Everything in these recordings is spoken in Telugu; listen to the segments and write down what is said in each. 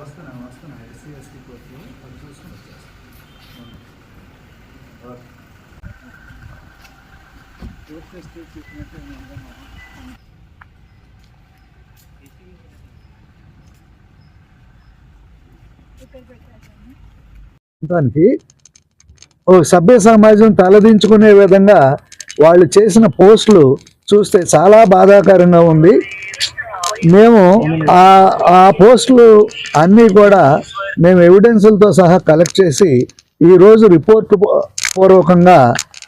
వస్తున్నా వస్తున్నా ఎస్సీ ఎస్టీ కోర్టులో అది చూసుకుని వచ్చేస్తాను దానికి ఓ సభ్య సమాజం తలదించుకునే విధంగా వాళ్ళు చేసిన పోస్టులు చూస్తే చాలా బాధాకరంగా ఉంది మేము ఆ ఆ పోస్టులు అన్నీ కూడా మేము ఎవిడెన్సులతో సహా కలెక్ట్ చేసి ఈరోజు రిపోర్ట్ పూర్వకంగా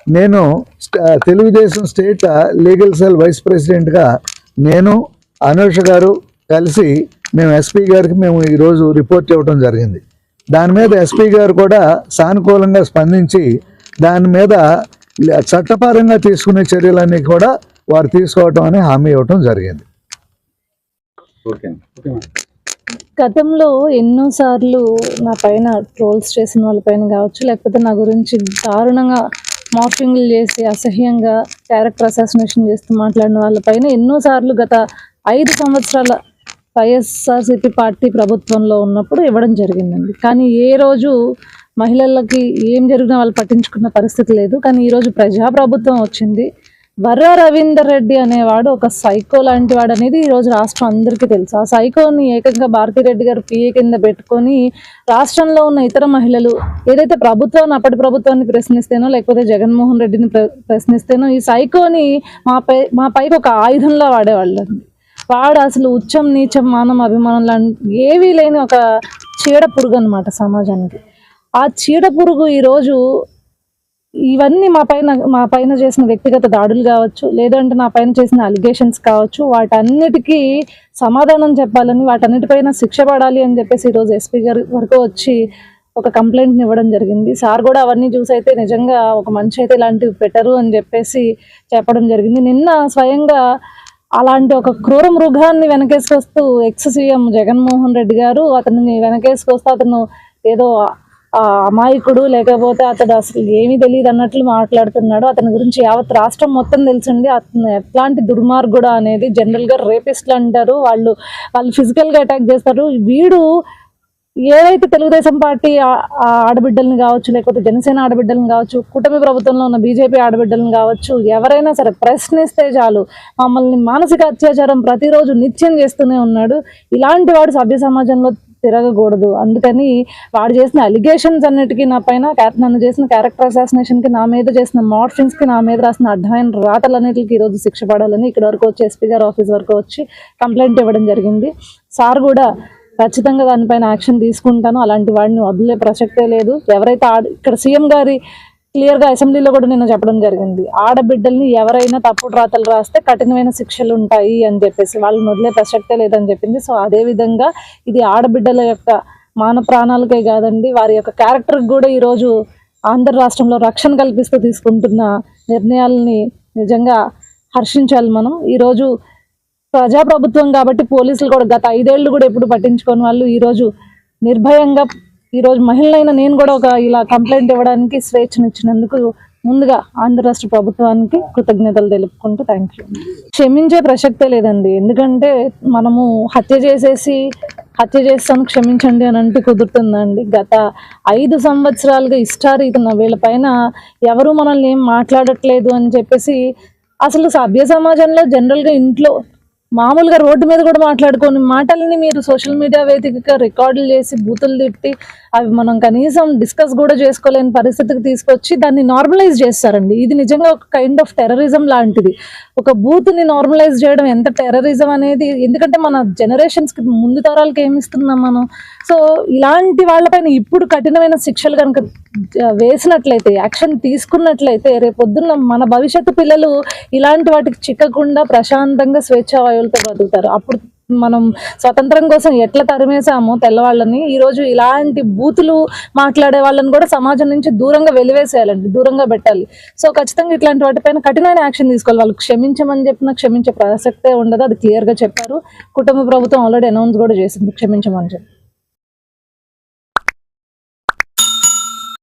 నేను Telugu Desam state legal cell vice ప్రెసిడెంట్గా నేను అనూష గారు కలిసి మేము ఎస్పీ గారికి మేము ఈరోజు రిపోర్ట్ ఇవ్వడం జరిగింది. దాని మీద ఎస్పీ గారు కూడా సానుకూలంగా స్పందించి దాని మీద చట్టపరంగా తీసుకునే చర్యలన్నీ కూడా వారు తీసుకోవటం అని హామీ ఇవ్వటం జరిగింది. ఓకే గతంలో ఎన్నో సార్లు నా పైన ట్రోల్స్ చేసిన వాళ్ళ పైన కావచ్చు లేకపోతే నా గురించి దారుణంగా మార్ఫింగ్లు చేసి అసహ్యంగా క్యారెక్టర్ అసాసినేషన్ చేస్తూ మాట్లాడిన వాళ్ళపైన ఎన్నో సార్లు గత ఐదు సంవత్సరాల వైఎస్ఆర్సీపీ పార్టీ ప్రభుత్వంలో ఉన్నప్పుడు ఇవ్వడం జరిగిందండి. కానీ ఏ రోజు మహిళలకి ఏం జరిగినా వాళ్ళు పట్టించుకున్న పరిస్థితి లేదు. కానీ ఈరోజు ప్రజాప్రభుత్వం వచ్చింది. వర్ర రవీందర్ రెడ్డి అనేవాడు ఒక సైకో లాంటి వాడు అనేది ఈ రోజు రాష్ట్రం అందరికీ తెలుసు. ఆ సైకోని ఏకంగా భారతిరెడ్డి గారు పిఏ కింద పెట్టుకొని రాష్ట్రంలో ఉన్న ఇతర మహిళలు ఏదైతే ప్రభుత్వాన్ని అప్పటి ప్రభుత్వాన్ని ప్రశ్నిస్తేనో లేకపోతే జగన్మోహన్ రెడ్డిని ప్ర- ప్రశ్నిస్తేనో ఈ సైకోని మా పై మా పైకి ఒక ఆయుధంలా వాడేవాళ్ళు వాడు అసలు ఉచ్చం నీచం మానం అభిమానం లాంటి ఏవీ లేని ఒక చీడ పురుగు అనమాట సమాజానికి. ఆ చీడ పురుగు ఈరోజు ఇవన్నీ మా పైన మా పైన చేసిన వ్యక్తిగత దాడులు కావచ్చు లేదంటే నా పైన చేసిన అలిగేషన్స్ కావచ్చు వాటన్నిటికీ సమాధానం చెప్పాలని వాటన్నిటిపైన శిక్ష పడాలి అని చెప్పేసి ఈరోజు ఎస్పీ గారి వరకు వచ్చి ఒక కంప్లైంట్ని ఇవ్వడం జరిగింది. సార్ కూడా అవన్నీ చూసి అయితే నిజంగా ఒక మనిషి అయితే ఇలాంటివి పెట్టరు అని చెప్పేసి చెప్పడం జరిగింది. నిన్న స్వయంగా అలాంటి ఒక క్రూర మృగాన్ని వెనకేసుకొస్తూ ఎక్స్ సీఎం జగన్మోహన్ రెడ్డి గారు అతన్ని వెనకేసుకొస్తూ అతను ఏదో అమాయకుడు లేకపోతే అతడు అసలు ఏమీ తెలియదు అన్నట్లు మాట్లాడుతున్నాడు. అతని గురించి యావత్ రాష్ట్రం మొత్తం తెలిసింది అతను ఎట్లాంటి దుర్మార్గుడు అనేది జనరల్గా రేపిస్ట్లు అంటారు. వాళ్ళు వాళ్ళు ఫిజికల్గా అటాక్ చేస్తారు. వీడు ఏదైతే తెలుగుదేశం పార్టీ ఆడబిడ్డలను కావచ్చు లేకపోతే జనసేన ఆడబిడ్డలను కావచ్చు కూటమి ప్రభుత్వంలో ఉన్న బీజేపీ ఆడబిడ్డలను కావచ్చు ఎవరైనా సరే ప్రశ్నిస్తే చాలు. మమ్మల్ని మానసిక అత్యాచారం ప్రతిరోజు నిత్యం చేస్తూనే ఉన్నాడు. ఇలాంటి వాడు సభ్య సమాజంలో తిరగకూడదు. అందుకని వాడు చేసిన అలిగేషన్స్ అన్నిటికీ నా పైన నన్ను చేసిన క్యారెక్టర్ అసాసినేషన్కి నా మీద చేసిన మార్ఫిన్స్కి నా మీద రాసిన అడ్డమైన రాతలన్నిటికి ఈ రోజు శిక్ష పడాలని ఇక్కడ వరకు వచ్చి ఎస్పీ గారు ఆఫీస్ వరకు వచ్చి కంప్లైంట్ ఇవ్వడం జరిగింది. సార్ కూడా ఖచ్చితంగా దానిపైన యాక్షన్ తీసుకుంటాను. అలాంటి వాడిని వదిలే ప్రసక్తే లేదు. ఎవరైతే ఇక్కడ సీఎం గారి క్లియర్గా అసెంబ్లీలో కూడా నేను చెప్పడం జరిగింది. ఆడబిడ్డల్ని ఎవరైనా తప్పుడు రాతలు రాస్తే కఠినమైన శిక్షలు ఉంటాయి అని చెప్పేసి వాళ్ళని వదిలే ప్రసక్తే లేదని చెప్పింది. సో అదే విధంగా ఇది ఆడబిడ్డల యొక్క మాన ప్రాణాలకే కాదండి వారి యొక్క క్యారెక్టర్ కూడా ఈరోజు ఆంధ్ర రాష్ట్రంలో రక్షణ కల్పిస్తూ తీసుకుంటున్న నిర్ణయాలని నిజంగా హర్షించాలి మనం. ఈరోజు ప్రజాప్రభుత్వం కాబట్టి పోలీసులు కూడా గత ఐదేళ్ళు కూడా ఎప్పుడు పట్టించుకోని వాళ్ళు ఈరోజు నిర్భయంగా ఈరోజు మహిళలైన నేను కూడా ఒక ఇలా కంప్లైంట్ ఇవ్వడానికి స్వేచ్ఛనిచ్చినందుకు ముందుగా ఆంధ్ర రాష్ట్ర ప్రభుత్వానికి కృతజ్ఞతలు తెలుపుకుంటూ థ్యాంక్ యూ క్షమించే ప్రసక్తే లేదండి. ఎందుకంటే మనము హత్య చేసేసి హత్య చేస్తాను క్షమించండి అని అంటే కుదురుతుందండి. గత ఐదు సంవత్సరాలుగా ఇష్టారీతిన వీళ్ళపైన ఎవరు మనల్ని ఏం మాట్లాడట్లేదు అని చెప్పేసి అసలు సభ్య సమాజంలో జనరల్గా ఇంట్లో మామూలుగా రోడ్డు మీద కూడా మాట్లాడుకొని మాటలని మీరు సోషల్ మీడియా వేదికగా రికార్డులు చేసి బూతులు తిట్టి అవి మనం కనీసం డిస్కస్ కూడా చేసుకోలేని పరిస్థితికి తీసుకొచ్చి దాన్ని నార్మలైజ్ చేస్తారండి. ఇది నిజంగా ఒక కైండ్ ఆఫ్ టెర్రరిజం లాంటిది. ఒక బూత్ని నార్మలైజ్ చేయడం ఎంత టెర్రరిజం అనేది ఎందుకంటే మన జనరేషన్స్కి ముందు తరాలకి ఏమిస్తున్నాం మనం? సో ఇలాంటి వాళ్ళపైన ఇప్పుడు కఠినమైన శిక్షలు కనుక వేసినట్లయితే యాక్షన్ తీసుకున్నట్లయితే రేపొద్దున్న మన భవిష్యత్తు పిల్లలు ఇలాంటి వాటికి చిక్కకుండా ప్రశాంతంగా స్వేచ్ఛ వాయువులతో బతుకుతారు. అప్పుడు మనం స్వతంత్రం కోసం ఎట్లా తరిమేసామో తెల్లవాళ్ళని ఈ రోజు ఇలాంటి బూతులు మాట్లాడే వాళ్ళని కూడా సమాజం నుంచి దూరంగా వెలివేసేయాలండి దూరంగా పెట్టాలి. సో ఖచ్చితంగా ఇట్లాంటి వాటిపైన కఠినమైన యాక్షన్ తీసుకోవాలి. వాళ్ళు క్షమించమని చెప్పినా క్షమించే ప్రసక్తే ఉండదు అది క్లియర్గా చెప్పారు. కుటుంబ ప్రభుత్వం ఆల్రెడీ అనౌన్స్ కూడా చేసింది క్షమించమని చెప్పి.